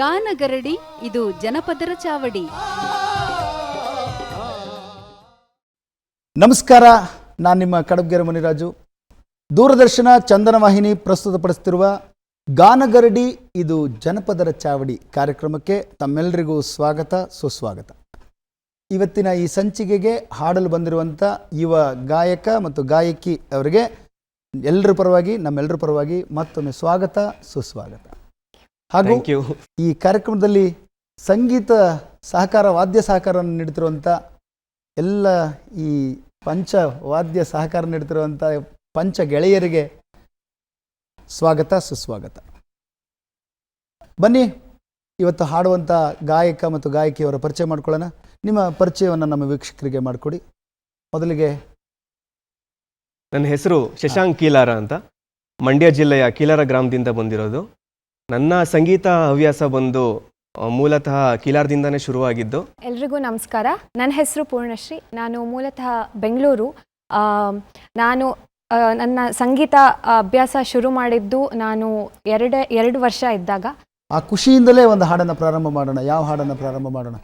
ಗಾನಗರಡಿ, ಇದು ಜನಪದರ ಚಾವಡಿ. ನಮಸ್ಕಾರ, ನಾನು ನಿಮ್ಮ ಕಡಬ್ಗೆರೆ ಮುನಿರಾಜು. ದೂರದರ್ಶನ ಚಂದನ ವಾಹಿನಿ ಪ್ರಸ್ತುತಪಡಿಸುತ್ತಿರುವ ಗಾನಗರಡಿ, ಇದು ಜನಪದರ ಚಾವಡಿ ಕಾರ್ಯಕ್ರಮಕ್ಕೆ ತಮ್ಮೆಲ್ಲರಿಗೂ ಸ್ವಾಗತ, ಸುಸ್ವಾಗತ. ಇವತ್ತಿನ ಈ ಸಂಚಿಕೆಗೆ ಹಾಡಲು ಬಂದಿರುವಂಥ ಯುವ ಗಾಯಕ ಮತ್ತು ಗಾಯಕಿ ಅವರಿಗೆ ಎಲ್ಲರ ಪರವಾಗಿ ನಮ್ಮೆಲ್ಲರ ಪರವಾಗಿ ಮತ್ತೊಮ್ಮೆ ಸ್ವಾಗತ, ಸುಸ್ವಾಗತ. ಹಾಗೂ ಈ ಕಾರ್ಯಕ್ರಮದಲ್ಲಿ ಸಂಗೀತ ಸಹಕಾರ ವಾದ್ಯ ಸಹಕಾರವನ್ನು ನೀಡ್ತಿರುವಂಥ ಎಲ್ಲ ಈ ಪಂಚ ವಾದ್ಯ ಸಹಕಾರ ನೀಡ್ತಿರುವಂಥ ಪಂಚ ಗೆಳೆಯರಿಗೆ ಸ್ವಾಗತ ಸುಸ್ವಾಗತ. ಬನ್ನಿ ಇವತ್ತು ಹಾಡುವಂಥ ಗಾಯಕ ಮತ್ತು ಗಾಯಕಿಯವರ ಪರಿಚಯ ಮಾಡ್ಕೊಳ್ಳೋಣ. ನಿಮ್ಮ ಪರಿಚಯವನ್ನು ನಮ್ಮ ವೀಕ್ಷಕರಿಗೆ ಮಾಡಿಕೊಡಿ. ಮೊದಲಿಗೆ ನನ್ನ ಹೆಸರು ಶಶಾಂಕ್ ಕೀಲಾರ ಅಂತ. ಮಂಡ್ಯ ಜಿಲ್ಲೆಯ ಕೀಲಾರ ಗ್ರಾಮದಿಂದ ಬಂದಿರೋದು. ನನ್ನ ಸಂಗೀತ ಹವ್ಯಾಸ ಬಂದು ಮೂಲತಃ ಕಿಲಾರ್ದಿಂದಾನೇ ಶುರುವಾಗಿದ್ದು. ಎಲ್ರಿಗೂ ನಮಸ್ಕಾರ. ನನ್ನ ಹೆಸರು ಪೂರ್ಣಶ್ರೀ. ನಾನು ಮೂಲತಃ ಬೆಂಗಳೂರು. ಆ, ನಾನು ಆ, ನನ್ನ ಸಂಗೀತ ಅಭ್ಯಾಸ ಶುರು ಮಾಡಿದ್ದು ನಾನು ಎರಡು ಎರಡು ವರ್ಷ ಇದ್ದಾಗ. ಆ ಖುಷಿಯಿಂದಲೇ ಒಂದು ಹಾಡನ್ನು ಪ್ರಾರಂಭ ಮಾಡೋಣ. ಯಾವ ಹಾಡನ್ನು ಪ್ರಾರಂಭ ಮಾಡೋಣ?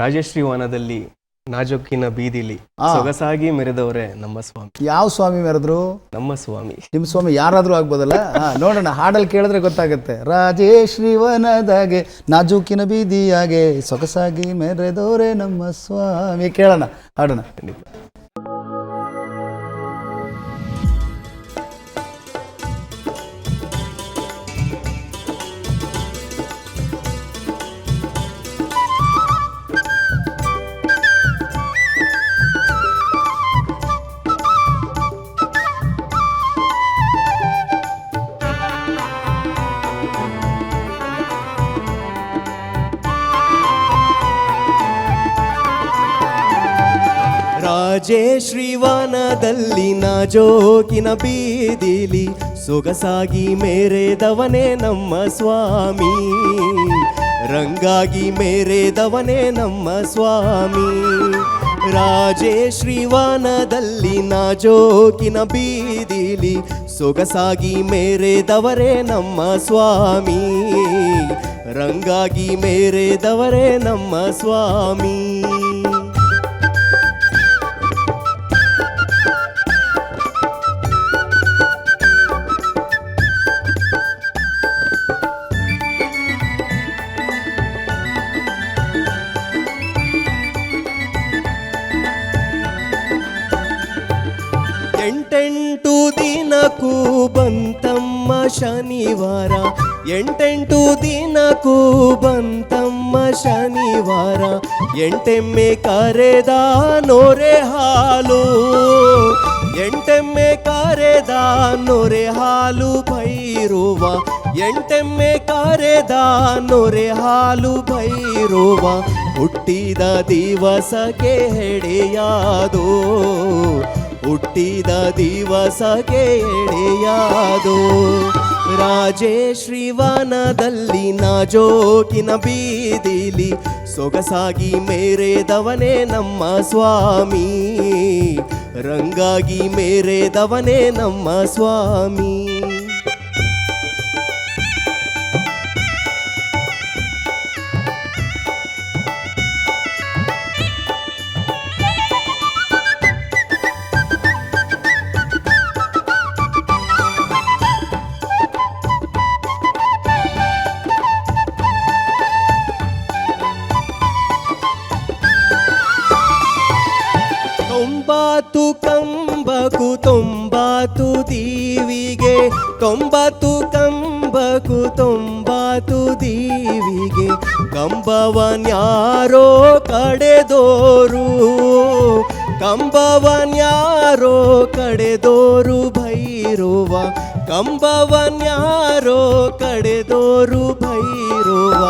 ರಾಜಶ್ರೀ ವನದಲ್ಲಿ ನಾಜೊಕ್ಕಿನ ಬೀದಿಲಿ ಆ. ಸೊಗಸಾಗಿ ಮೆರೆದವರೇ ನಮ್ಮ ಸ್ವಾಮಿ. ಯಾವ ಸ್ವಾಮಿ ಮೆರೆದ್ರು? ನಮ್ಮ ಸ್ವಾಮಿ. ನಿಮ್ಮ ಸ್ವಾಮಿ ಯಾರಾದ್ರೂ ಆಗ್ಬೋದಲ್ಲ? ನೋಡೋಣ ಹಾಡಲ್ಲಿ ಕೇಳಿದ್ರೆ ಗೊತ್ತಾಗುತ್ತೆ. ರಾಜೇಶ್ರೀವನದಾಗೆ ನಾಜೂಕಿನ ಬೀದಿಯಾಗೆ ಸೊಗಸಾಗಿ ಮೆರೆದೋರೆ ನಮ್ಮ ಸ್ವಾಮಿ. ಕೇಳೋಣ ಹಾಡೋಣ. ಖಂಡಿತ. ರಾಜೇ ಜೋಗಿನ ಬೀದಿಲಿ ಸೊಗಸಾಗಿ ಮೇರೆದವನೇ ನಮ್ಮ ಸ್ವಾಮಿ. ರಂಗಾಗಿ ಮೇರೆದವನೇ ನಮ್ಮ ಸ್ವಾಮಿ. ರಾಜೇ ನ ಜೋಗಿನ ಬೀದಿಲಿ ಸೊಗಸಾಗಿ ಮೇರೆದವರೇ ನಮ್ಮ ಸ್ವಾಮಿ. ರಂಗಾಗಿ ಮೇರೆದವರೇ ನಮ್ಮ ಸ್ವಾಮಿ. ಎಂಟೆಂಟು ದಿನಕ್ಕೂ ಬಂತಮ್ಮ ಶನಿವಾರ, ಎಂಟೆಮ್ಮೆ ಕರೆದ ನೊರೆ ಹಾಲು. ಎಂಟೆಮ್ಮೆ ಕರೆದ ನೊರೆ ಹಾಲು ಭೈರುವ ಎಂಟೆಮ್ಮೆ ಕರೆದ ನೊರೆ ಹಾಲು ಭೈರುವ ಹುಟ್ಟಿದ ದಿವಸಕ್ಕೆ ಹೆಡೆಯಾದು. ಹುಟ್ಟಿದ ದಿವಸಕ್ಕೆ ಎಡೆಯಾದೋ ರಾಜೇಶ್ರೀವನದಲ್ಲಿ ನಾಜೋಕಿನ ಬೀದಿಲಿ ಸೊಗಸಾಗಿ ಮೇರೆದವನೇ ನಮ್ಮ ಸ್ವಾಮಿ. ರಂಗಾಗಿ ಮೇರೆದವನೇ ನಮ್ಮ ಸ್ವಾಮಿ. ತೊಂಬತ್ತು ಕಂಬಕು ತೊಂಬತ್ತು ದೀವಿಗೆ ಕಂಬವನ್ಯಾರೋ ಕಡೆದೋರು ಕಂಬವನ್ಯಾರೋ ಕಡೆದೋರು ಭೈರುವ ಕಂಬವನ್ಯಾರೋ ಕಡೆದೋರು ಭೈರುವ.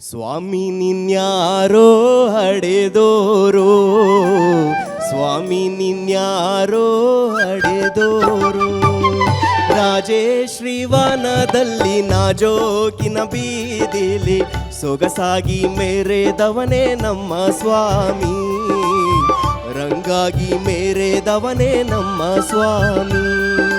ಸ್ವಾಮಿ ನಿನ್ಯಾರೋ ಹಡೆದೋರು ಸ್ವಾಮಿ ನಿನ್ಯಾರೋ ಅಡೆದೋರು? ರಾಜೇಶ್ರೀವನದಲ್ಲಿ ನಾಜೋಕಿನ ಬೀದಿಲಿ ಸೊಗಸಾಗಿ ಮೇರೆದವನೇ ನಮ್ಮ ಸ್ವಾಮಿ. ರಂಗಾಗಿ ಮೇರೆದವನೇ ನಮ್ಮ ಸ್ವಾಮಿ.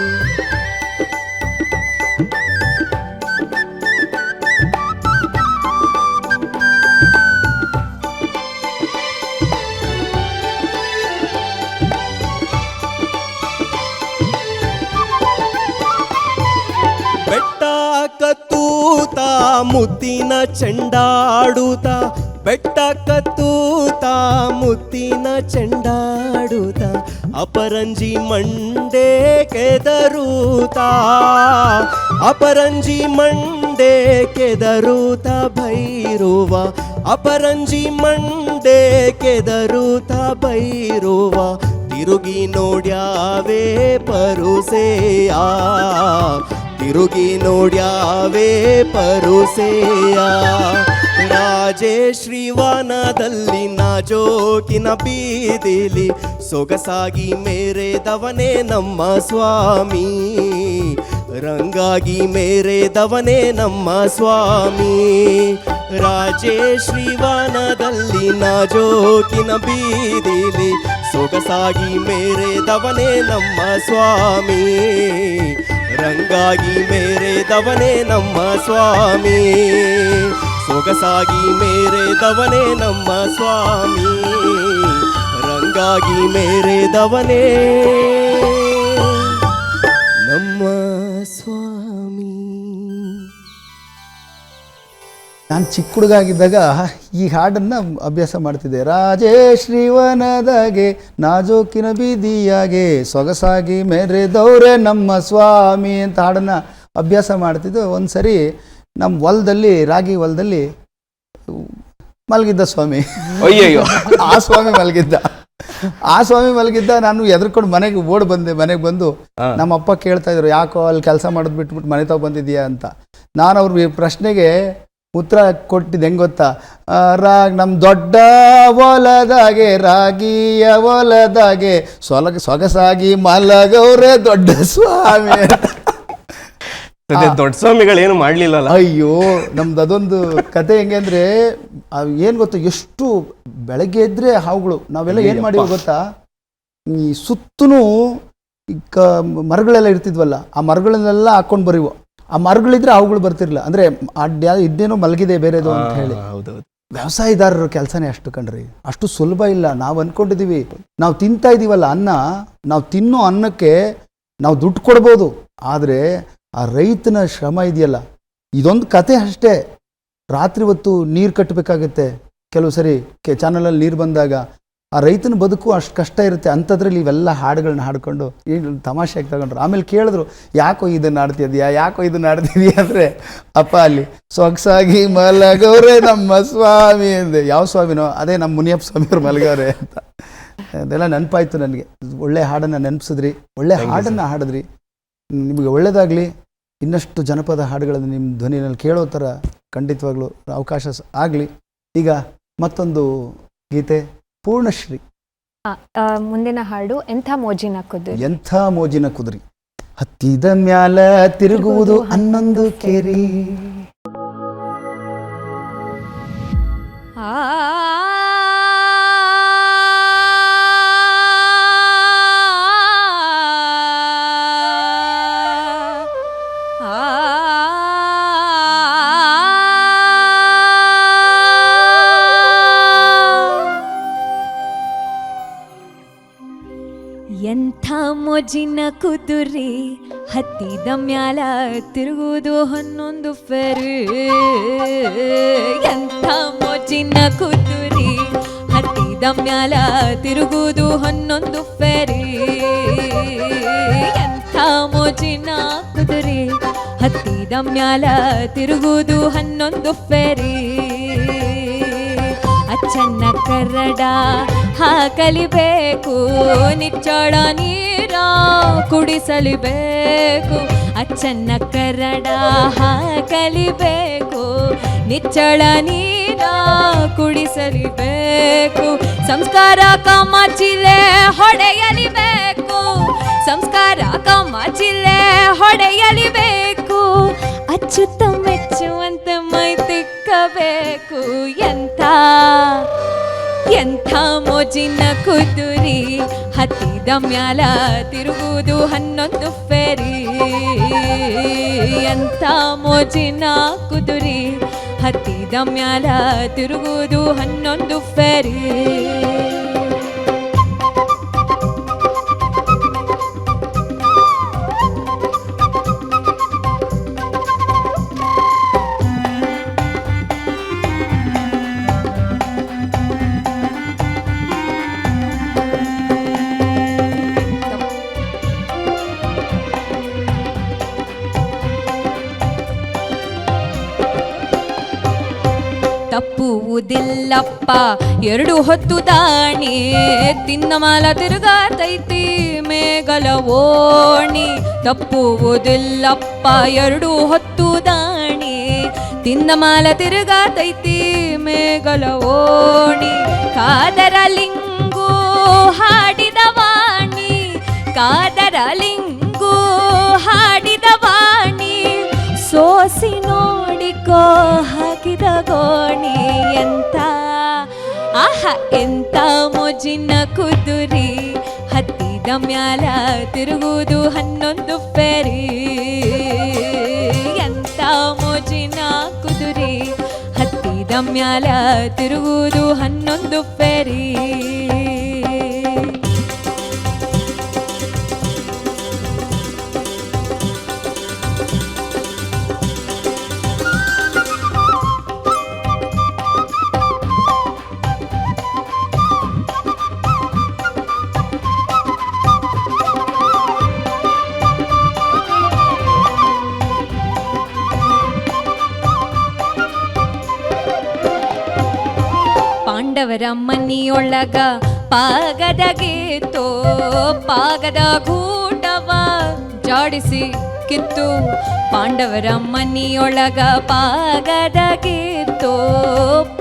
ಮುತ್ತಿನ ಚೆಂಡಾಡುತ್ತ, ಬೆಟ್ಟ ಕತ್ತೂತ ಮುತ್ತಿನ ಚೆಂಡಾಡುತ್ತ, ಅಪರಂಜಿ ಮಂಡೆ ಕೆದರೂತ, ಅಪರಂಜಿ ಮಂಡೆ ಕೆದರೂತ ಭೈರುವ ಅಪರಂಜಿ ಮಂಡೆ ಕೆದರೂತ ಭೈರುವ ತಿರುಗಿ ನೋಡ್ಯಾವೇ ಪರುಸೆಯ ತಿರುಗಿ ನೋಡ್ಯಾವೇ ಪರುಸೆಯ. ವನದಲ್ಲಿ ನಾಜೋಕಿನ ಬೀದಿಲಿ ಸೊಗಸಾಗಿ ಮೇರೆದವನೇ ನಮ್ಮ ಸ್ವಾಮಿ. ರಂಗಾಗಿ ಮೇರೆದವನೇ ನಮ್ಮ ಸ್ವಾಮಿ. ರಾಜೇಶ್ರೀ ವನದಲ್ಲಿ ನಾಜೋಕಿನ ಬೀದಿಲಿ ಸೊಗಸಾಗಿ ಮೇರೆದವನೇ ನಮ್ಮ ಸ್ವಾಮಿ. ರಂಗಾಗಿ ಮೇರೆದವನೇ ನಮ್ಮ ಸ್ವಾಮಿ. ಸೊಗಸಾಗಿ ಮೇರೆದವನೇ ನಮ್ಮ ಸ್ವಾಮಿ. ರಂಗಾಗಿ ಮೇರೆದವನೇ. ನಮ್ಮ ಸ್ವಾಮಿ. ನಾನು ಚಿಕ್ಕ ಹುಡುಗಾಗಿದ್ದಾಗ ಈ ಹಾಡನ್ನು ಅಭ್ಯಾಸ ಮಾಡ್ತಿದ್ದೆ. ರಾಜೇಶ್ರೀವನದಾಗೆ ನಾಜೋಕಿನ ಬೀದಿಯಾಗೆ ಸೊಗಸಾಗಿ ಮೆರೆದವ್ರೆ ನಮ್ಮ ಸ್ವಾಮಿ ಅಂತ ಹಾಡನ್ನು ಅಭ್ಯಾಸ ಮಾಡ್ತಿದ್ದೆ. ಒಂದು ಸರಿ ನಮ್ಮ ಹೊಲದಲ್ಲಿ ರಾಗಿ ಹೊಲದಲ್ಲಿ ಮಲಗಿದ್ದ ಸ್ವಾಮಿ. ಅಯ್ಯಯ್ಯೋ. ಆ ಸ್ವಾಮಿ ಮಲಗಿದ್ದ. ಆ ಸ್ವಾಮಿ ಮಲಗಿದ್ದ ನಾನು ಎದ್ರಕೊಂಡು ಮನೆಗೆ ಓಡ್ ಬಂದೆ ಮನೆಗೆ ಬಂದು. ನಮ್ಮ ಅಪ್ಪ ಕೇಳ್ತಾ ಇದ್ರು ಯಾಕೋ ಅಲ್ಲಿ ಕೆಲಸ ಮಾಡೋದು ಬಿಟ್ಬಿಟ್ಟು ಮನೆ ತಾವ್ ಬಂದಿದ್ಯಾ ಅಂತ. ನಾನು ಅವ್ರ ಈ ಪ್ರಶ್ನೆಗೆ ಉತ್ತರ ಕೊಟ್ಟಿದ್ದು ಹೆಂಗ್ ಗೊತ್ತಾ? ರಾಗ್ ನಮ್ ನಮ್ಮ ದೊಡ್ಡ ಹೊಲದಾಗೆ ರಾಗಿಯ ಹೊಲದಾಗೆ ಸೊಲಗ ಸೊಗಸಾಗಿ ಮಲಗವ್ರೆ ದೊಡ್ಡ ಸ್ವಾಮಿ. ದೊಡ್ಡ ಸ್ವಾಮಿಗಳು ಏನು ಮಾಡ್ಲಿಲ್ಲಲ್ಲ. ಅಯ್ಯೋ ನಮ್ದು ಅದೊಂದು ಕತೆ ಹೆಂಗೆ ಅಂದ್ರೆ ಏನ್ ಗೊತ್ತಾ ಎಷ್ಟು ಬೆಳಗ್ಗೆ ಇದ್ರೆ ಹಾವುಗಳು ನಾವೆಲ್ಲ ಏನ್ ಮಾಡಿವಿ ಗೊತ್ತಾ? ಈ ಸುತ್ತೂ ಕ ಮರಗಳೆಲ್ಲ ಇರ್ತಿದ್ವಲ್ಲ ಆ ಮರಗಳನ್ನೆಲ್ಲ ಹಾಕೊಂಡು ಬರೀವು. ಆ ಮರಗಳಿದ್ರೆ ಹಾವುಗಳು ಬರ್ತಿರ್ಲಿಲ್ಲ. ಅಂದ್ರೆ ಅಡ್ಡ ಇದ್ದೇನೋ ಮಲಗಿದೆ ಬೇರೆದು ಅಂತ ಹೇಳಿ. ವ್ಯವಸಾಯದಾರರ ಕೆಲಸನೇ ಅಷ್ಟು ಕಣ್ರಿ. ಅಷ್ಟು ಸುಲಭ ಇಲ್ಲ. ನಾವು ಅನ್ಕೊಂಡಿದೀವಿ. ನಾವು ತಿಂತಾ ಇದೀವಲ್ಲ ಅನ್ನ ನಾವು ತಿನ್ನೋ ಅನ್ನಕ್ಕೆ ನಾವು ದುಡ್ಡು ಕೊಡ್ಬೋದು. ಆದರೆ ಆ ರೈತನ ಶ್ರಮ ಇದೆಯಲ್ಲ? ಇದೊಂದು ಕತೆ ಅಷ್ಟೇ. ರಾತ್ರಿ ಹೊತ್ತು ನೀರು ಕಟ್ಟಬೇಕಾಗುತ್ತೆ ಕೆಲವು ಸರಿ ಕೆ ಚಾನಲಲ್ಲಿ ನೀರು ಬಂದಾಗ ಆ ರೈತನ ಬದುಕು ಅಷ್ಟು ಕಷ್ಟ ಇರುತ್ತೆ. ಅಂಥದ್ರಲ್ಲಿ ಇವೆಲ್ಲ ಹಾಡುಗಳನ್ನ ಹಾಡ್ಕೊಂಡು ಏನು ತಮಾಷೆಯಾಗಿ ತಗೊಂಡ್ರು. ಆಮೇಲೆ ಕೇಳಿದ್ರು ಯಾಕೋ ಇದನ್ನು ಆಡ್ತಿದ್ಯಾ? ಯಾಕೋ ಇದನ್ನ ಆಡ್ತಿದ್ಯಾ? ಅಂದರೆ ಅಪ್ಪ ಅಲ್ಲಿ ಸೊಗಸಾಗಿ ಮಲಗವ್ರೆ ನಮ್ಮ ಸ್ವಾಮಿ ಅಂದೆ. ಯಾವ ಸ್ವಾಮಿನೋ? ಅದೇ ನಮ್ಮ ಮುನಿಯಪ್ಪ ಸ್ವಾಮಿಯವ್ರು ಮಲಗವ್ರೆ ಅಂತ. ಅದೆಲ್ಲ ನೆನಪಾಯ್ತು ನನಗೆ. ಒಳ್ಳೆ ಹಾಡನ್ನು ನೆನಪಿಸಿದ್ರಿ. ಒಳ್ಳೆ ಹಾಡನ್ನು ಹಾಡಿದ್ರಿ. ನಿಮಗೆ ಒಳ್ಳೇದಾಗಲಿ. ಇನ್ನಷ್ಟು ಜನಪದ ಹಾಡುಗಳನ್ನು ನಿಮ್ಮ ಧ್ವನಿಯಲ್ಲಿ ಕೇಳೋ ಥರ ಖಂಡಿತವಾಗ್ಲೂ ಅವಕಾಶ ಆಗಲಿ. ಈಗ ಮತ್ತೊಂದು ಗೀತೆ ಪೂರ್ಣಶ್ರೀ. ಆ, ಆ, ಮುಂದಿನ ಹಾಡು ಎಂಥ ಮೋಜಿನ ಕುದುರಿ? ಎಂಥ ಮೋಜಿನ ಕುದುರಿ? ಹತ್ತಿದ ಮ್ಯಾಲ ತಿರುಗುವುದು ಹನ್ನೊಂದು ಕೇರಿ. ಎಂಥ ಮೊಜಿನ ಕುದುರೆ ಹತ್ತಿದ ಮ್ಯಾಲ ತಿರುಗುವುದು ಹನ್ನೊಂದು ಫೆರಿ ಎಂಥ ಮೋಜಿನ ಕುದುರೆ ಹತ್ತಿದ ಮ್ಯಾಲ ತಿರುಗುವುದು ಹನ್ನೊಂದು ಫೆರಿ ಎಂಥ ಮೋಜಿನ ಕುದುರೆ ಹತ್ತಿದ ಮ್ಯಾಲ ತಿರುಗುವುದು ಹನ್ನೊಂದು ಫೆರಿ ಅಚ್ಚನ್ನ ಕರಡ ಹಾಕಲಿಬೇಕು. ನಿಚ್ಚಳ ನೀರ ಕುಡಿಸಲಿಬೇಕು. ಅಚ್ಚನ್ನ ಕರಡ ಹಾಕಲಿಬೇಕು. ನಿಚ್ಚಳ ನೀರ ಕುಡಿಸಲಿಬೇಕು. ಸಂಸ್ಕಾರ ಕಮಚಿಲೆ ಹೊಡೆಯಲಿಬೇಕು. ಸಂಸ್ಕಾರ ಕಮಚಿಲೆ ಹೊಡೆಯಲಿಬೇಕು. ಅಚ್ಚುತ್ತ ಮೆಚ್ಚುವಂತೆ ಮೈ ತಿಕ್ಕಬೇಕು. ಎಂಥ ಎಂಥ ಮೋಜಿನ ಕುದುರಿ? ಹತ್ತಿದ ಮ್ಯಾಲ ತಿರುಗುವುದು ಹನ್ನೊಂದು ಫೆರಿ. ಎಂಥ ಮೋಜಿನ ಕುದುರಿ? ಹತ್ತಿದ ಮ್ಯಾಲ ತಿರುಗುವುದು ಹನ್ನೊಂದು ಫೆರಿ. ಓದುದಿಲ್ಲಪ್ಪ ಎರಡು ಹೊತ್ತು ದಾಣಿ, ತಿನ್ನ ಮಾಲ ತಿರುಗಾತೈತಿ ಮೇಗಲ ಓಣಿ. ತಪ್ಪುವುದಿಲ್ಲಪ್ಪ ಎರಡು ಹೊತ್ತು ದಾಣಿ, ತಿನ್ನ ಮಾಲ ತಿರುಗಾತೈತಿ ಮೇಗಲ ಓಣಿ. ಕಾದರ ಲಿಂಗು ಹಾಡಿದ ವಾಣಿ ಕಾದರ ಲಿಂಗು ಹಾಡಿದ ವಾಣಿ. ಸೋಸಿ ನೋಡಿಕೋ ಹಾಕಿದ ಗೋಣಿ ಎಂತ? ಆಹ, ಎಂತ ಮೋಜಿನ ಕುದುರಿ? ಹತ್ತಿದ ಮ್ಯಾಲ ತಿರುಗುವುದು ಹನ್ನೊಂದು ಫೆರಿ. ಎಂತ ಮೋಜಿನ ಕುದುರಿ? ಹತ್ತಿದ ಮ್ಯಾಲ ತಿರುಗುವುದು ಹನ್ನೊಂದು ಫೆರಿ. ಪಾಂಡವರ ಮನಿಯೊಳಗ ಪಾಗದ ಗೀತೋ, ಪಾಗದ ಗೂಟವ ಜಾಡಿಸಿ ಕಿತ್ತು. ಪಾಂಡವರ ಮನಿಯೊಳಗ ಪಾಗದ ಗೀತೋ,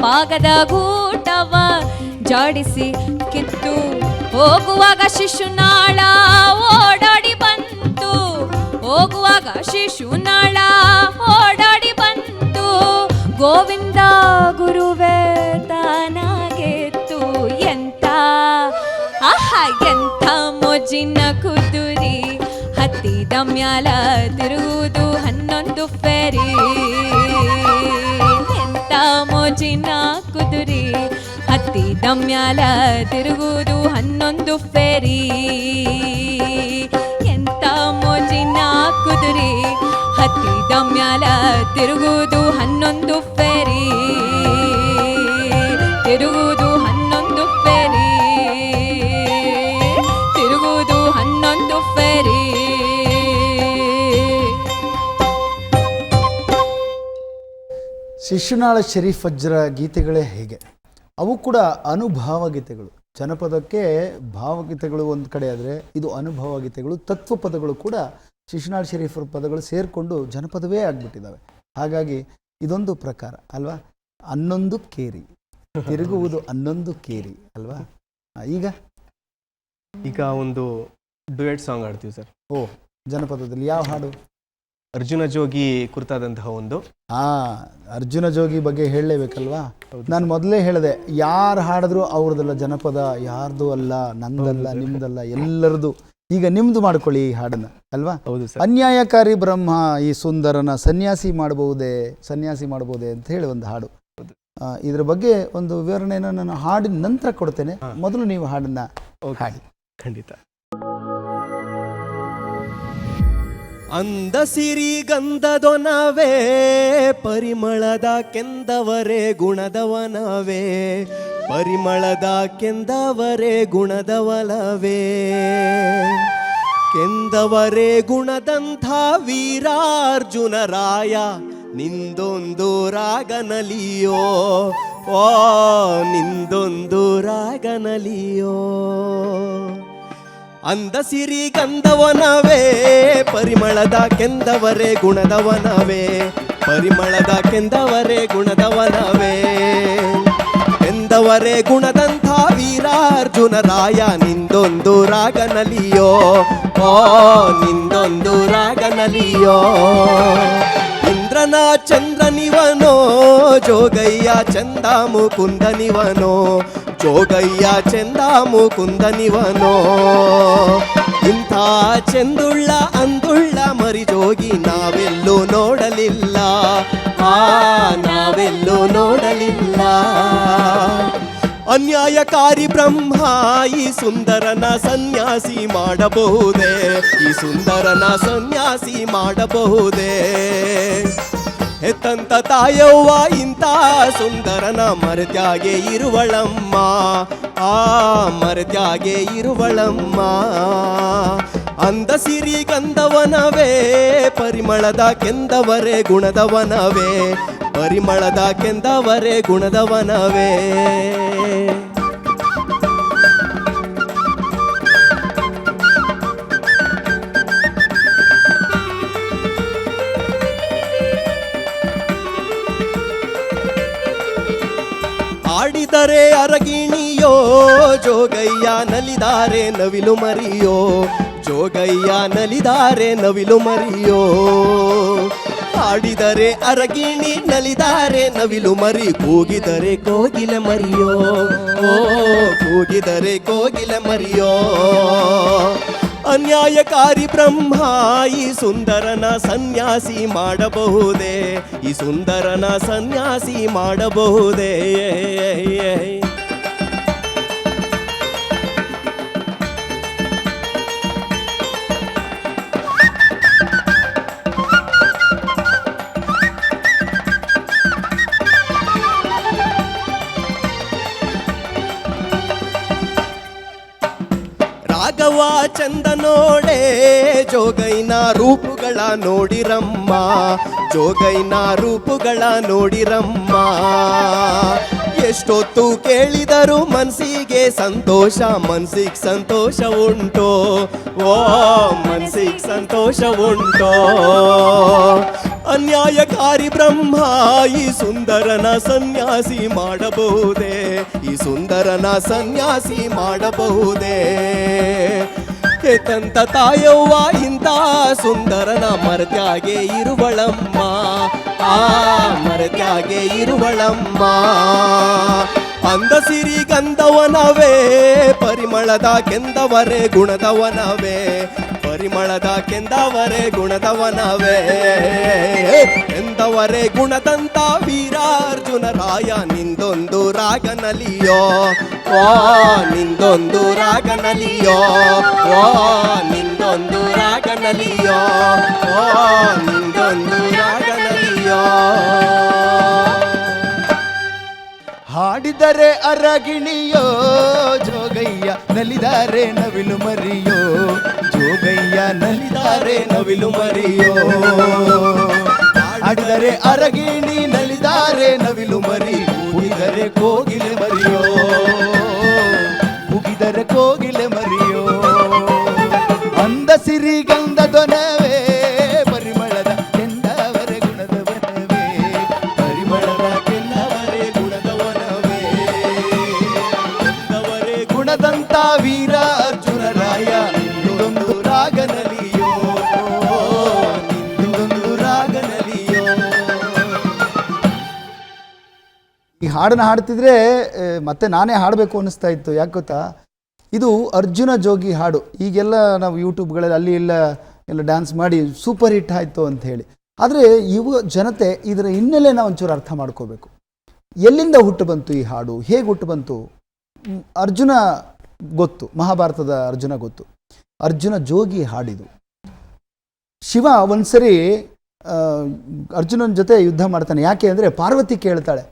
ಪಾಗದ ಗೂಟವ ಜಾಡಿಸಿ ಕಿತ್ತು. ಹೋಗುವಾಗ ಶಿಶುನಾಳ ಓಡಾಡಿ ಬಂತು, ಹೋಗುವಾಗ ಶಿಶುನಾಳ ಓಡಾಡಿ ಬಂತು. ಗೋವಿಂದ ಗುರುವೇ ತಾನಾಗೆತ್ತು ಎಂತ ಆಹ ಎಂಥ ಮೋಜಿನ ಕುದುರಿ ಹತ್ತಿದ ಮ್ಯಾಲ ತಿರುವುದು ಹನ್ನೊಂದು ಫೆರಿ ಎಂತ ಮೋಜಿನ ಕುದುರಿ ಹತ್ತಿದ ಮ್ಯಾಲ ತಿರುಗುವುದು ಹನ್ನೊಂದು ಫೆರಿ ಎಂತ ಮೋಜಿನ ಕುದುರಿ ಹತ್ತಿದ ಮ್ಯಾಲ ತಿರುಗುವುದು ಹನ್ನೊಂದು ಫೆರಿ. ತಿರುಗುವುದು ಹನ್ನೊಂದು ಫೆರಿ. ತಿರುಗುವುದು ಹನ್ನೊಂದು ಫೆರಿ. ಶಿಶುನಾಳ ಶರೀಫ್ ಅಜ್ರ ಗೀತೆಗಳೇ ಹೇಗೆ? ಅವು ಕೂಡ ಅನುಭಾವ ಗೀತೆಗಳು. ಜನಪದಕ್ಕೆ ಭಾವಗೀತೆಗಳು ಒಂದು ಕಡೆ ಆದರೆ ಇದು ಅನುಭವ ಗೀತೆಗಳು, ತತ್ವ ಪದಗಳು ಕೂಡ ಶಿಶುನಾಳ ಶರೀಫರ ಪದಗಳು ಸೇರಿಕೊಂಡು ಜನಪದವೇ ಆಗಿಬಿಟ್ಟಿದ್ದಾವೆ ಹಾಗಾಗಿ ಇದೊಂದು ಪ್ರಕಾರ ಅಲ್ವಾ? ಹನ್ನೊಂದು ಕೇರಿ. ತಿರುಗುವುದು ಹನ್ನೊಂದು ಕೇರಿ ಅಲ್ವಾ? ಈಗ? ಈಗ ಒಂದು ಡುಯೆಟ್ ಸಾಂಗ್ ಆಡ್ತೀವಿ ಸರ್. ಓ ಜನಪದದಲ್ಲಿ ಯಾವ ಹಾಡು? ಅರ್ಜುನ ಜೋಗಿ ಕುರಿತಾದಂತಹ ಒಂದು. ಆ ಅರ್ಜುನ ಜೋಗಿ ಬಗ್ಗೆ ಹೇಳಲೇಬೇಕಲ್ವಾ? ನಾನು ಮೊದಲೇ ಹೇಳಿದೆ ಯಾರು ಹಾಡಿದ್ರು ಅವ್ರದ್ದಲ್ಲ ಜನಪದ ಯಾರ್ದು ಅಲ್ಲ ನಂದಲ್ಲ ನಿಮ್ದಲ್ಲ ಎಲ್ಲರದು ಈಗ ನಿಮ್ದು ಮಾಡ್ಕೊಳ್ಳಿ ಈ ಹಾಡನ್ನ ಅಲ್ವಾ? ಹೌದು ಸರ್. ಅನ್ಯಾಯಕಾರಿ ಬ್ರಹ್ಮ ಈ ಸುಂದರನ ಸನ್ಯಾಸಿ ಮಾಡಬಹುದೇ ಸನ್ಯಾಸಿ ಮಾಡಬಹುದೇ ಅಂತ ಹೇಳಿ ಒಂದು ಹಾಡು. ಇದ್ರ ಬಗ್ಗೆ ಒಂದು ವಿವರಣೆಯನ್ನು ನಾನು ಹಾಡಿನ ನಂತರ ಕೊಡ್ತೇನೆ. ಮೊದಲು ನೀವು ಹಾಡನ್ನ ಹಾಡಿ. ಖಂಡಿತ. ಅಂದ ಸಿರಿ ಗಂಧದೊನವೇ ಪರಿಮಳದ ಕೆಂದವರೇ ಗುಣದವನವೇ, ಪರಿಮಳದ ಕೆಂದವರೇ ಗುಣದವಲವೇ. ಕೆಂದವರೇ ಗುಣದಂಥ ವೀರಾರ್ಜುನ ರಾಯ ನಿಂದೊಂದು ರಾಗನಲಿಯೋ, ಓ, ನಿಂದೊಂದು ರಾಗನಲಿಯೋ. ಅಂದ ಸಿರಿ ಗಂಧವನವೇ ಪರಿಮಳದ ಕೆಂದವರೇ ಗುಣದವನವೇ. ಪರಿಮಳದ ಕೆಂದವರೇ ಗುಣದವನವೇ. ಕೆಂದವರೆ ಗುಣದಂಥ ವೀರಾರ್ಜುನ ರಾಯ, ನಿಂದೊಂದು ರಾಗನಲಿಯೋ? ಓ ನಿಂದೊಂದು ರಾಗನಲಿಯೋ? ಇಂದ್ರನ ಚಂದ್ರನಿವನೋ? ಜೋಗಯ್ಯ ಚಂದ ಮುಕುಂದನಿವನೋ ಜೋಗಯ್ಯ ಚಂದ ಮುಕುಂದನಿವನೋ ಇಂಥ ಚೆಂದುಳ್ಳ ಅಂದುಳ್ಳ ಮರಿಜೋಗಿ ನಾವೆಲ್ಲೂ ನೋಡಲಿಲ್ಲ. ಆ, ನಾವೆಲ್ಲೂ ನೋಡಲಿಲ್ಲ. ಅನ್ಯಾಯಕಾರಿ ಬ್ರಹ್ಮ, ಈ ಸುಂದರನ ಸನ್ಯಾಸಿ ಮಾಡಬಹುದೇ? ಈ ಸುಂದರನ ಸನ್ಯಾಸಿ ಮಾಡಬಹುದೇ? ಹೆತ್ತಂತ ತಾಯವ್ವ, ಇಂಥ ಸುಂದರನ ಮರೆತ್ಯಾಗೆ ಇರುವಳಮ್ಮ. ಆ ಮರೆತ್ಯಾಗೆ ಇರುವಳಮ್ಮ. ಅಂದ ಸಿರಿ ಗಂಧವನವೇ, ಪರಿಮಳದ ಕೆಂದವರೇ ಗುಣದವನವೇ. ಪರಿಮಳದ ಕೆಂದವರೇ ಗುಣದವನವೇ. ಆಡಿದರೆ ಅರಗಿಣಿಯೋ, ಜೋಗಯ್ಯ ನಲಿದಾರೆ ನವಿಲು ಮರಿಯೋ, ಜೋಗಯ್ಯ ನಲಿದಾರೆ ನವಿಲು ಮರಿಯೋ. ಆಡಿದರೆ ಅರಗಿಣಿ, ನಲಿದಾರೆ ನವಿಲು ಮರಿ, ಕೂಗಿದರೆ ಕೋಗಿಲ ಮರಿಯೋ. ಓ, ಕೂಗಿದರೆ ಕೋಗಿಲ ಮರಿಯೋ. ಅನ್ಯಾಯಕಾರಿ ಬ್ರಹ್ಮ ಈ ಸುಂದರನ ಸನ್ಯಾಸಿ ಮಾಡಬಹುದೇ? ಈ ಸುಂದರನ ಸನ್ಯಾಸಿ ಮಾಡಬಹುದೇ? ಚಂದ ನೋಡೆ, ಜೋಗೈನ ರೂಪುಗಳ ನೋಡಿರಮ್ಮ, ಜೋಗೈನ ರೂಪುಗಳ ನೋಡಿರಮ್ಮ. ಎಷ್ಟೊತ್ತು ಕೇಳಿದರು ಮನ್ಸಿಗೆ ಸಂತೋಷ ಮನ್ಸಿಗೆ ಸಂತೋಷ ಉಂಟು. ಓ, ಮನ್ಸಿಗೆ ಸಂತೋಷ ಉಂಟು. ಅನ್ಯಾಯಕಾರಿ ಬ್ರಹ್ಮ, ಈ ಸುಂದರನ ಸನ್ಯಾಸಿ ಮಾಡಬಹುದೇ? ಈ ಸುಂದರನ ಸನ್ಯಾಸಿ ಮಾಡಬಹುದೇ? ಹೆತ್ತಂತ ತಾಯವ್ವ ಇಂತ ಸುಂದರನ ಮರತ್ಯಾಗೆ ಇರುವಳಮ್ಮ. ಆ ಮರತ್ಯಾಗೆ ಇರುವಳಮ್ಮ. ಅಂದ ಸಿರಿ ಗಂಧವನವೇ, ಪರಿಮಳದ ಕೆಂದವರೇ, ಗುಣದವನವೇ. ಪರಿಮಳದ ಕೆಂದವರೆ ಗುಣದವನವೇ. ಎಂದವರೆ ಗುಣದಂತ ವೀರಾರ್ಜುನ ರಾಯ, ನಿಂದೊಂದು ರಾಗನಲಿಯೋ? ವಾ, ನಿಂದೊಂದು ರಾಗನಲಿಯೋ? ವಾ, ನಿಂದೊಂದು ರಾಗನಲಿಯೋ? ವಾ, ನಿಂದೊಂದು ರಾಗನಲಿಯೋ? ಹಾಡಿದರೆ ಅರಗಿಣಿಯೋ? ಜೋಗಯ್ಯ ನಲಿದಾರೆ ನವಿಲು ಮರಿಯೋ. ಜೋಗಯ್ಯ ನಲಿದಾರೆ ನವಿಲು ಮರಿಯೋ. ಆಡಿದರೆ ಅರಗಿಣಿ ನಲಿದಾರೆ ನವಿಲು ಮರಿ. ಉಳಿದರೆ ಕೋಗಿಲೆ ಮರಿಯೋ. ಮುಗಿದರೆ ಕೋಗಿಲೆ ಮರಿಯೋ. ಅಂದ ಸಿರಿ ಗಂಧದೊನವೇ ಹಾಡನ್ನ ಹಾಡ್ತಿದ್ರೆ ಮತ್ತೆ ನಾನೇ ಹಾಡಬೇಕು ಅನ್ನಿಸ್ತಾ ಇತ್ತು. ಯಾಕೆ ಗೊತ್ತಾ? ಇದು ಅರ್ಜುನ ಜೋಗಿ ಹಾಡು. ಈಗೆಲ್ಲ ನಾವು ಯೂಟ್ಯೂಬ್ಗಳಲ್ಲಿ ಅಲ್ಲಿ ಎಲ್ಲ ಎಲ್ಲ ಡ್ಯಾನ್ಸ್ ಮಾಡಿ ಸೂಪರ್ ಹಿಟ್ ಆಯಿತು ಅಂತ ಹೇಳಿ. ಆದರೆ ಯುವ ಜನತೆ ಇದರ ಹಿನ್ನೆಲೆನ ಒಂಚೂರು ಅರ್ಥ ಮಾಡ್ಕೋಬೇಕು. ಎಲ್ಲಿಂದ ಹುಟ್ಟು ಬಂತು ಈ ಹಾಡು? ಹೇಗೆ ಹುಟ್ಟು ಬಂತು? ಅರ್ಜುನ ಗೊತ್ತು. ಮಹಾಭಾರತದ ಅರ್ಜುನ ಗೊತ್ತು. ಅರ್ಜುನ ಜೋಗಿ ಹಾಡಿದು. ಶಿವ ಒಂದ್ಸರಿ ಸರಿ ಅರ್ಜುನನ ಜೊತೆ ಯುದ್ಧ ಮಾಡ್ತಾನೆ. ಯಾಕೆ ಅಂದರೆ ಪಾರ್ವತಿ ಕೇಳ್ತಾಳೆ.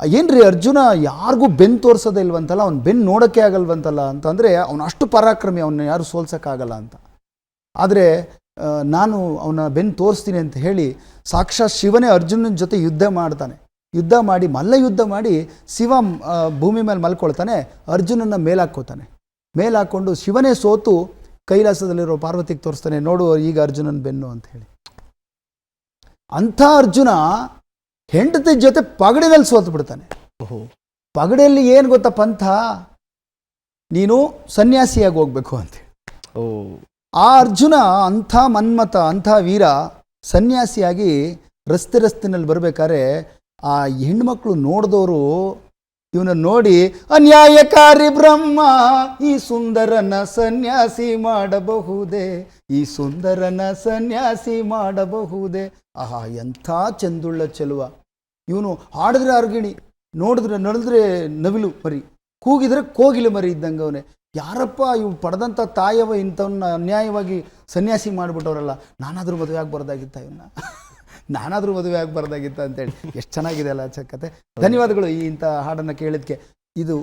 ಏನ್ರಿ ಅರ್ಜುನ, ಯಾರಿಗೂ ಬೆನ್ ತೋರಿಸೋದೇ ಇಲ್ವಂತಲ್ಲ, ಅವ್ನು ಬೆನ್ ನೋಡೋಕ್ಕೆ ಆಗಲ್ವಂತಲ್ಲ ಅಂತಂದರೆ ಅವನು ಅಷ್ಟು ಪರಾಕ್ರಮಿ ಅವನ್ನ ಯಾರು ಸೋಲ್ಸೋಕ್ಕಾಗಲ್ಲ ಅಂತ. ಆದರೆ ನಾನು ಅವನ ಬೆನ್ ತೋರಿಸ್ತೀನಿ ಅಂತ ಹೇಳಿ ಸಾಕ್ಷಾತ್ ಶಿವನೇ ಅರ್ಜುನನ ಜೊತೆ ಯುದ್ಧ ಮಾಡ್ತಾನೆ. ಯುದ್ಧ ಮಾಡಿ, ಮಲ್ಲ ಯುದ್ಧ ಮಾಡಿ ಶಿವ ಭೂಮಿ ಮೇಲೆ ಮಲ್ಕೊಳ್ತಾನೆ ಅರ್ಜುನನ ಮೇಲಾಕ್ಕೋತಾನೆ. ಮೇಲಾಕ್ಕೊಂಡು ಶಿವನೇ ಸೋತು ಕೈಲಾಸದಲ್ಲಿರೋ ಪಾರ್ವತಿಗೆ ತೋರಿಸ್ತಾನೆ, ನೋಡು ಈಗ ಅರ್ಜುನನ ಬೆನ್ನು ಅಂತ ಹೇಳಿ. ಅಂಥ ಅರ್ಜುನ ಹೆಂಡತಿ ಜೊತೆ ಪಗಡಿನಲ್ಲಿ ಸೋತು ಬಿಡ್ತಾನೆ. ಪಗಡಿಯಲ್ಲಿ ಏನು ಗೊತ್ತಾ ಪಂಥ? ನೀನು ಸನ್ಯಾಸಿಯಾಗಿ ಹೋಗ್ಬೇಕು ಅಂತ ಆ ಅರ್ಜುನ ಅಂಥ ಮನ್ಮತ ಅಂಥ ವೀರ ಸನ್ಯಾಸಿಯಾಗಿ ರಸ್ತೆ ರಸ್ತಿನಲ್ಲಿ ಬರಬೇಕಾದ್ರೆ ಆ ಹೆಣ್ಮಕ್ಳು ನೋಡಿದವರು ಇವನ ನೋಡಿ ಅನ್ಯಾಯಕಾರಿ ಬ್ರಹ್ಮ ಈ ಸುಂದರನ ಸನ್ಯಾಸಿ ಮಾಡಬಹುದೇ? ಈ ಸುಂದರನ ಸನ್ಯಾಸಿ ಮಾಡಬಹುದೇ? ಆಹಾ ಎಂಥ ಚಂದುಳ್ಳ ಚೆಲುವ. ಇವನು ಹಾಡಿದ್ರೆ ಅರ್ಗಿಣಿ, ನೋಡಿದ್ರೆ ನಡೆದ್ರೆ ನವಿಲು ಮರಿ, ಕೂಗಿದ್ರೆ ಕೋಗಿಲೆ ಮರಿ ಇದ್ದಂಗೆ ಅವನೇ. ಯಾರಪ್ಪ ಇವು ಪಡೆದಂಥ ತಾಯವ ಇಂಥವನ್ನ ಅನ್ಯಾಯವಾಗಿ ಸನ್ಯಾಸಿ ಮಾಡಿಬಿಟ್ಟವರಲ್ಲ, ನಾನಾದರೂ ಮದುವೆ ಆಗಬಾರ್ದಾಗಿತ್ತ ಇವನ್ನ ನಾನಾದರೂ ಮದುವೆ ಆಗಬಾರ್ದಾಗಿತ್ತ ಅಂತೇಳಿ. ಎಷ್ಟು ಚೆನ್ನಾಗಿದೆ ಅಲ್ಲ ಚಕ್ಕತೆ. ಕತೆ ಧನ್ಯವಾದಗಳು ಈ ಇಂಥ ಹಾಡನ್ನು ಕೇಳಿದ್ಕೆ. ಇದು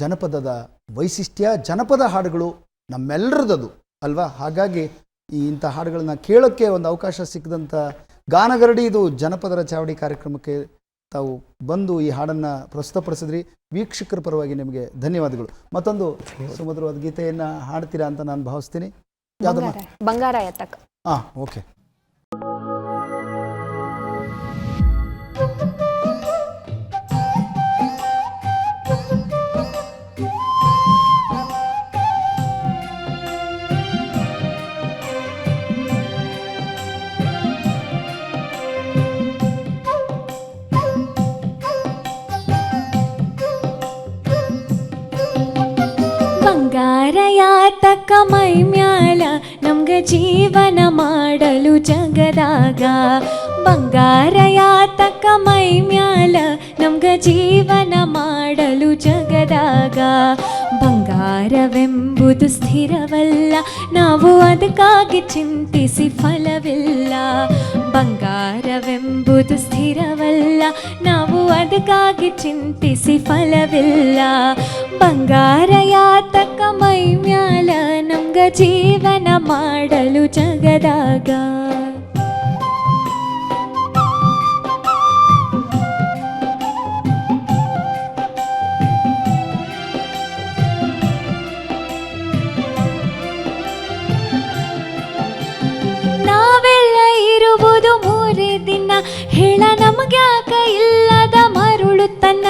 ಜನಪದದ ವೈಶಿಷ್ಟ್ಯ, ಜನಪದ ಹಾಡುಗಳು ನಮ್ಮೆಲ್ಲರದದು ಅಲ್ವಾ? ಹಾಗಾಗಿ ಈ ಇಂಥ ಹಾಡುಗಳನ್ನ ಕೇಳೋಕ್ಕೆ ಒಂದು ಅವಕಾಶ ಸಿಕ್ಕದಂಥ ಗಾನಗರಡಿ ಇದು ಜನಪದರ ಚಾವಡಿ ಕಾರ್ಯಕ್ರಮಕ್ಕೆ ತಾವು ಬಂದು ಈ ಹಾಡನ್ನು ಪ್ರಸ್ತುತಪಡಿಸಿದ್ರಿ. ವೀಕ್ಷಕರ ಪರವಾಗಿ ನಿಮಗೆ ಧನ್ಯವಾದಗಳು. ಮತ್ತೊಂದು ಸುಮಧುರವಾದ ಗೀತೆಯನ್ನು ಹಾಡ್ತೀರಾ ಅಂತ ನಾನು ಭಾವಿಸ್ತೀನಿ. ಬಂಗಾರ ಎತ್ತಕ್ಕ ಹಾಂ ಓಕೆ. ಮೈ ಮ್ಯಾಲ ನಮ್ಗೆ ಜೀವನ ಮಾಡಲು ಜಗದಾಗ ಬಂಗಾರ ಯಾತಕ ಮೈ ಮ್ಯಾಲ ನಮ್ಗೆ ಜೀವನ ಮಾಡಲು ಜಗದಾಗ ಬಂಗಾರವೆಂಬುದು ಸ್ಥಿರವಲ್ಲ ನಾವು ಅದಕ್ಕಾಗಿ ಚಿಂತಿಸಿ ಫಲವಿಲ್ಲ ಬಂಗಾರವೆಂಬುದು ಸ್ಥಿರವಲ್ಲ ನಾವು ಅದಕ್ಕಾಗಿ ಚಿಂತಿಸಿ ಫಲವಿಲ್ಲ ಬಂಗಾರ ಯಾತಕ ಮೈ ಮ್ಯಾಲ ನಮ್ಗ ಜೀವನ ಮಾಡಲು ಜಗದಾಗ ಮರುಳುತನ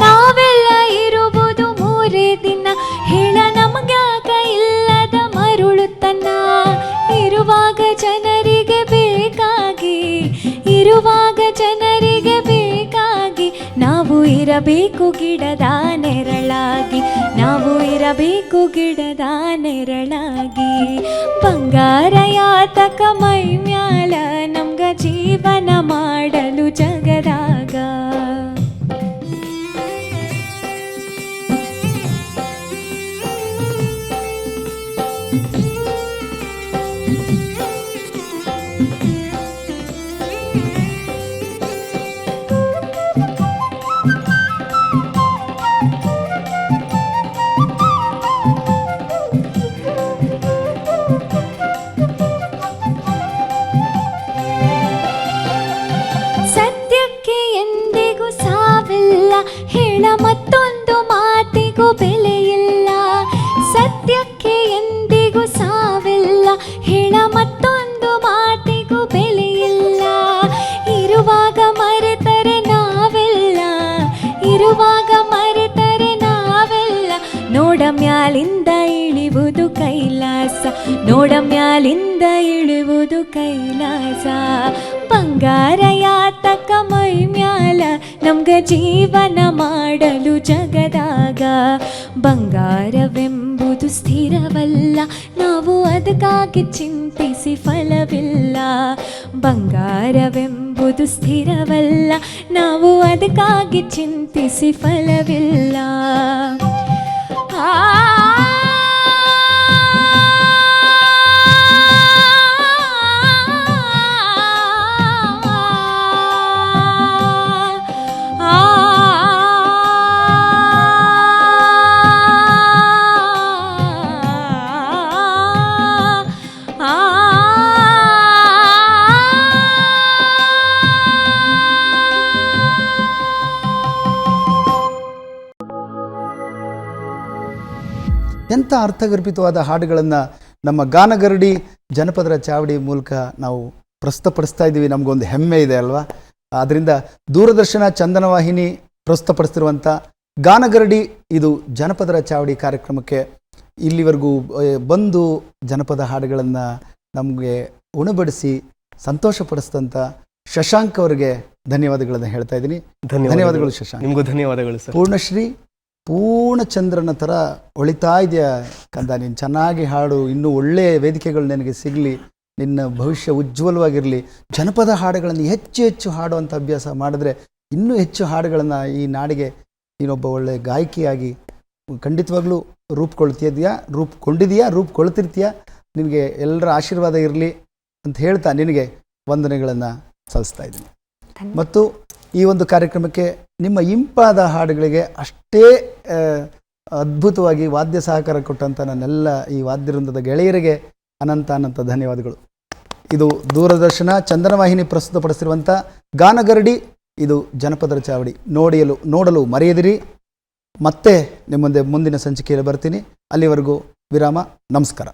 ನಾವೆಲ್ಲ ಇರುವುದು ಮೂರೇ ದಿನ. ಹೇಳ ನಮಗ್ಯಾಕ ಇಲ್ಲದ ಮರುಳುತನ. ಇರುವಾಗ ಜನರಿಗೆ ಬೇಕಾಗಿ, ಇರುವಾಗ ಜನರಿಗೆ ಬೇಕಾಗಿ ನಾವು ಇರಬೇಕು ಗಿಡದ ನೆರಳಾಗಿ, ನಾವು ಇರಬೇಕು ಗಿಡದ ನೆರಳಾಗಿ. ಬಂಗಾರ ಯಾತಕ ಮೈ ಮ್ಯಾಲ ನಮ್ಗ ಜೀವನ ಮಾಡಲು ಜಗದಾಗ. ನೋಡ ಮ್ಯಾಲಿಂದ ಇಳಿವುದು ಕೈಲಾಸ, ನೋಡ ಮ್ಯಾಲಿಂದ ಇಳುವುದು ಕೈಲಾಸ. ಬಂಗಾರ ಯಾತಕ ಮೈ ಮ್ಯಾಲ ನಮ್ಗ ಜೀವನ ಮಾಡಲು ಜಗದಾಗ. ಬಂಗಾರವೆಂಬುದು ಸ್ಥಿರವಲ್ಲ, ನಾವು ಅದಕ್ಕಾಗಿ ಚಿಂತಿಸಿ ಫಲವಿಲ್ಲ. ಬಂಗಾರವೆಂಬುದು ಸ್ಥಿರವಲ್ಲ, ನಾವು ಅದಕ್ಕಾಗಿ ಚಿಂತಿಸಿ ಫಲವಿಲ್ಲ. ah. ಎಂಥ ಅರ್ಥಗರ್ಭಿತವಾದ ಹಾಡುಗಳನ್ನು ನಮ್ಮ ಗಾನಗರಡಿ ಜನಪದರ ಚಾವಡಿ ಮೂಲಕ ನಾವು ಪ್ರಸ್ತುತಪಡಿಸ್ತಾ ಇದ್ದೀವಿ. ನಮಗೊಂದು ಹೆಮ್ಮೆ ಇದೆ ಅಲ್ವಾ? ಆದ್ದರಿಂದ ದೂರದರ್ಶನ ಚಂದನವಾಹಿನಿ ಪ್ರಸ್ತುತಪಡಿಸ್ತಿರುವಂಥ ಗಾನಗರಡಿ ಇದು ಜನಪದರ ಚಾವಡಿ ಕಾರ್ಯಕ್ರಮಕ್ಕೆ ಇಲ್ಲಿವರೆಗೂ ಬಂದು ಜನಪದ ಹಾಡುಗಳನ್ನು ನಮಗೆ ಉಣಬಡಿಸಿ ಸಂತೋಷಪಡಿಸಿದಂಥ ಶಶಾಂಕ್ ಅವರಿಗೆ ಧನ್ಯವಾದಗಳನ್ನು ಹೇಳ್ತಾ ಇದ್ದೀನಿ. ಧನ್ಯವಾದಗಳು ಶಶಾಂಕ್. ನಿಮಗೂ ಧನ್ಯವಾದಗಳು ಸರ್. ಪೂರ್ಣಶ್ರೀ ಪೂರ್ಣಚಂದ್ರನ ಥರ ಒಳಿತಾ ಇದೆಯಾ ಕಂದ? ನೀನು ಚೆನ್ನಾಗಿ ಹಾಡು ಇನ್ನೂ ಒಳ್ಳೆಯ ವೇದಿಕೆಗಳು ನಿನಗೆ ಸಿಗಲಿ ನಿನ್ನ ಭವಿಷ್ಯ ಉಜ್ವಲವಾಗಿರಲಿ. ಜನಪದ ಹಾಡುಗಳನ್ನು ಹೆಚ್ಚು ಹೆಚ್ಚು ಹಾಡುವಂಥ ಅಭ್ಯಾಸ ಮಾಡಿದ್ರೆ ಇನ್ನೂ ಹೆಚ್ಚು ಹಾಡುಗಳನ್ನು ಈ ನಾಡಿಗೆ ನೀನೊಬ್ಬ ಒಳ್ಳೆ ಗಾಯಕಿಯಾಗಿ ಖಂಡಿತವಾಗ್ಲೂ ರೂಪುಕೊಳ್ತಿದ್ಯಾ ರೂಪುಕೊಂಡಿದೆಯಾ ರೂಪುಕೊಳ್ತಿರ್ತೀಯಾ ನಿನಗೆ ಎಲ್ಲರ ಆಶೀರ್ವಾದ ಇರಲಿ ಅಂತ ಹೇಳ್ತಾ ನಿನಗೆ ವಂದನೆಗಳನ್ನು ಸಲ್ಲಿಸ್ತಾ ಇದ್ದೀನಿ. ಮತ್ತು ಈ ಒಂದು ಕಾರ್ಯಕ್ರಮಕ್ಕೆ ನಿಮ್ಮ ಇಂಪಾದ ಹಾಡುಗಳಿಗೆ ಅಷ್ಟೇ ಅದ್ಭುತವಾಗಿ ವಾದ್ಯ ಸಹಕಾರ ಕೊಟ್ಟಂಥ ನನ್ನೆಲ್ಲ ಈ ವಾದ್ಯವೃಂದದ ಗೆಳೆಯರಿಗೆ ಅನಂತ ಅನಂತ ಧನ್ಯವಾದಗಳು. ಇದು ದೂರದರ್ಶನ, ಚಂದನವಾಹಿನಿ ಪ್ರಸ್ತುತಪಡಿಸಿರುವಂಥ ಗಾನಗರಡಿ, ಇದು ಜನಪದರ ಚಾವಡಿ. ನೋಡಿಯಲು, ನೋಡಲು ಮರೆಯದಿರಿ. ಮತ್ತೆ ನಿಮ್ಮ ಮುಂದೆ ಮುಂದಿನ ಸಂಚಿಕೆಯಲ್ಲಿ ಬರ್ತೀನಿ. ಅಲ್ಲಿವರೆಗೂ ವಿರಾಮ, ನಮಸ್ಕಾರ.